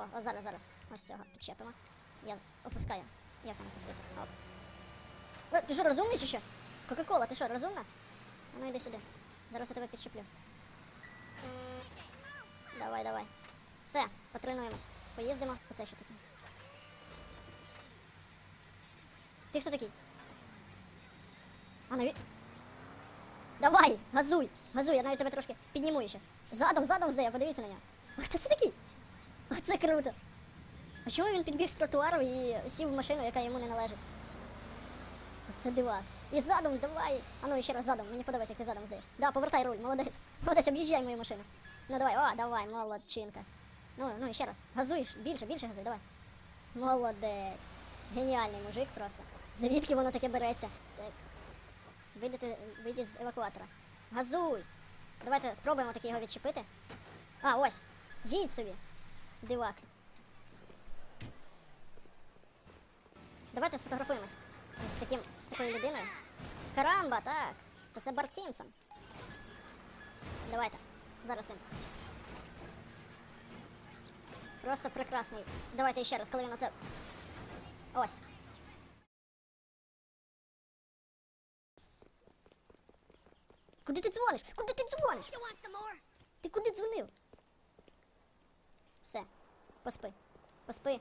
О, от зараз, зараз. Ось цього підчепимо. Я опускаю. Як там опустити? Оп. Е, ти що, розумний чи що? Кока-кола, ти що, розумна? А ну йди сюди. Зараз я тебе підчеплю. Давай, давай. Все, потренуємось. Поїздимо. Оце що таке? Ти хто такий? А наві... Давай, газуй! Газуй, я навіть тебе трошки підніму ще. Задом, задом здає, подивіться на нього. Хто це такий? Оце круто. А чому він підбіг з тротуару і сів в машину, яка йому не належить? Оце дива. І задом, давай. А ну ще раз задом. Мені подобається, як ти задом здаєш. Да, повертай руль, молодець. Молодець, об'їжджай мою машину. Ну давай, о, давай, молодчинка. Ну, ну ще раз. Газуєш, більше, більше газуй, давай. Молодець. Геніальний мужик просто. Звідки воно таке береться? Так. Вийдете, вийдіть з евакуатора. Газуй! Давайте спробуємо таки його відчепити. А, ось. Їдь собі. Дивак. Давайте сфотографуємось з таким з такою людиною. Карамба, так. То це Барт Сімпсон. Давайте. Зараз він. Просто прекрасний. Давайте ще раз, коли він оце. Ось. Куди ти дзвониш? Куди ти дзвониш? Ти куди дзвонив? Поспи. Поспи.